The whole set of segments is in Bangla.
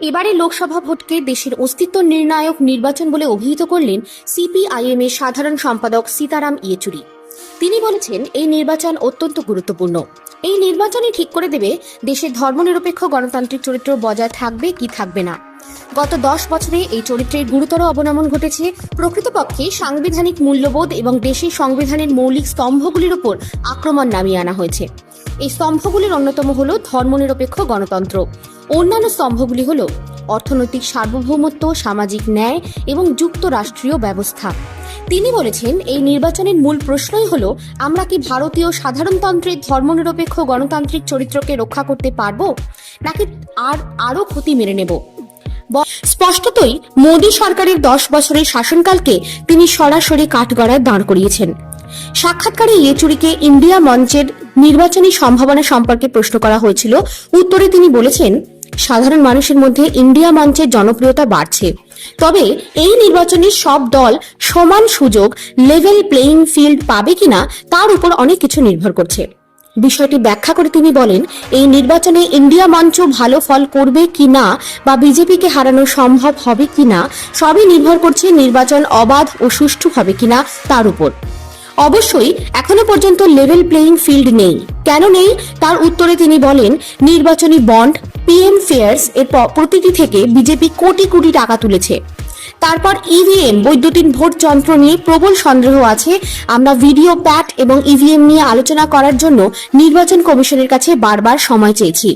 এবারে লোকসভা ভোটকে দেশের অস্তিত্ব নির্ণায়ক নির্বাচন বলে অভিহিত করলেন সিপিআইএম এর সাধারণ সম্পাদক সীতারাম ইয়েচুরি। তিনি বলেছেন, এই নির্বাচন অত্যন্ত গুরুত্বপূর্ণ। এই নির্বাচনই ঠিক করে দেবে দেশের ধর্মনিরপেক্ষ গণতান্ত্রিক চরিত্র বজায় থাকবে কি থাকবে না। গত দশ বছরে এই চরিত্রের গুরুতর অবনমন ঘটেছে। প্রকৃতপক্ষে সাংবিধানিক মূল্যবোধ এবং দেশের সংবিধানের মৌলিক স্তম্ভগুলির উপর আক্রমণ নামিয়ে আনা হয়েছে। এই স্তম্ভগুলির অন্যতম হল ধর্মনিরপেক্ষ গণতন্ত্র। অন্যান্য স্তম্ভগুলি হল অর্থনৈতিক সার্বভৌমত্ব, সামাজিক ন্যায় এবং যুক্তরাষ্ট্রীয় ব্যবস্থা। তিনি বলেছেন, এই নির্বাচনের মূল প্রশ্নই হল, আমরা কি ভারতীয় সাধারণতন্ত্রের ধর্মনিরপেক্ষ গণতান্ত্রিক চরিত্রকে রক্ষা করতে পারব? নাকি আর আরও ক্ষতি মেনে নেব? স্পষ্টতই মোদী সরকারের দশ বছরের শাসনকালকে তিনি সরাসরি কাঠগড়ায় দাঁড় করিয়েছেন। সাক্ষাৎকারে ইয়েচুরিকে ইন্ডিয়া মঞ্চের নির্বাচনী সম্ভাবনা সম্পর্কে প্রশ্ন করা হয়েছিল। উত্তরে তিনি বলেছেন, সাধারণ মানুষের মধ্যে ইন্ডিয়া মঞ্চের জনপ্রিয়তা বাড়ছে। তবে এই নির্বাচনে সব দল সমান সুযোগ লেভেল প্লেইং ফিল্ড পাবে কিনা তার উপর অনেক কিছু নির্ভর করছে। বিষয়টি ব্যাখ্যা করে তিনি বলেন, এই নির্বাচনে ইন্ডিয়া মঞ্চ ভালো ফল করবে কি না বা বিজেপিকে হারানো সম্ভব হবে কিনা সবই নির্ভর করছে নির্বাচন অবাধ ও সুষ্ঠু হবে কিনা তার উপর। অবশ্যই, এখনও পর্যন্ত লেভেল প্লেইং ফিল্ড নেই। কেন নেই? তার উত্তরে তিনি বলেন, নির্বাচনী বন্ড পিএম ফেয়ার্স এর প্রতিটি থেকে বিজেপি কোটি কোটি টাকা তুলেছে। তারপর ইভিএম বৈদ্যুতিন ভোট যন্ত্র নিয়ে প্রবল সন্দেহ আছে। আমরা ভিডিও, প্যাট এবং ইভিএম নিয়ে আলোচনা করার জন্য নির্বাচন কমিশনের কাছে বারবার সময় চেয়েছি।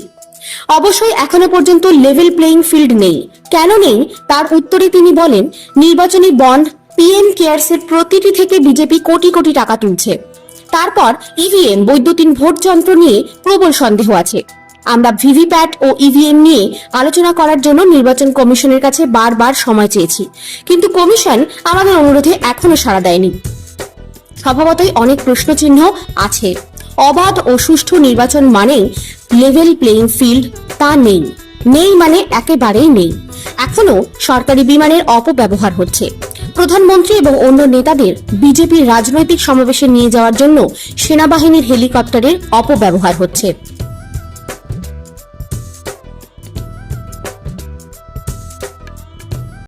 অবশ্যই এখনও পর্যন্ত লেভেল প্লেইং ফিল্ড নেই। কেন নেই? তার উত্তরে তিনি বলেন, নির্বাচনী বন্ড পিএম কেয়ার্স এর প্রতিটি থেকে বিজেপি কোটি কোটি টাকা তুলছে। তারপর ইভিএম বৈদ্যুতিন ভোট যন্ত্র নিয়ে প্রবল সন্দেহ আছে। আমরা ভিভিপ্যাট ও ইভিএম নিয়ে আলোচনা করার জন্য নির্বাচন কমিশনের কাছে বারবার সময় চেয়েছি। কিন্তু কমিশন আমাদের অনুরোধে এখনও সাড়া দেয়নি। স্বভাবতই অনেক প্রশ্নচিহ্ন আছে। অবাধ ও সুষ্ঠু নির্বাচন মানেই লেভেল প্লেইং ফিল্ড তা নেই। নেই মানে একেবারেই নেই। এখনও সরকারি বিমানের অপব্যবহার হচ্ছে। প্রধানমন্ত্রী এবং অন্য নেতাদের বিজেপির রাজনৈতিক সমাবেশে নিয়ে যাওয়ার জন্য সেনাবাহিনীর হেলিকপ্টারের অপব্যবহার হচ্ছে।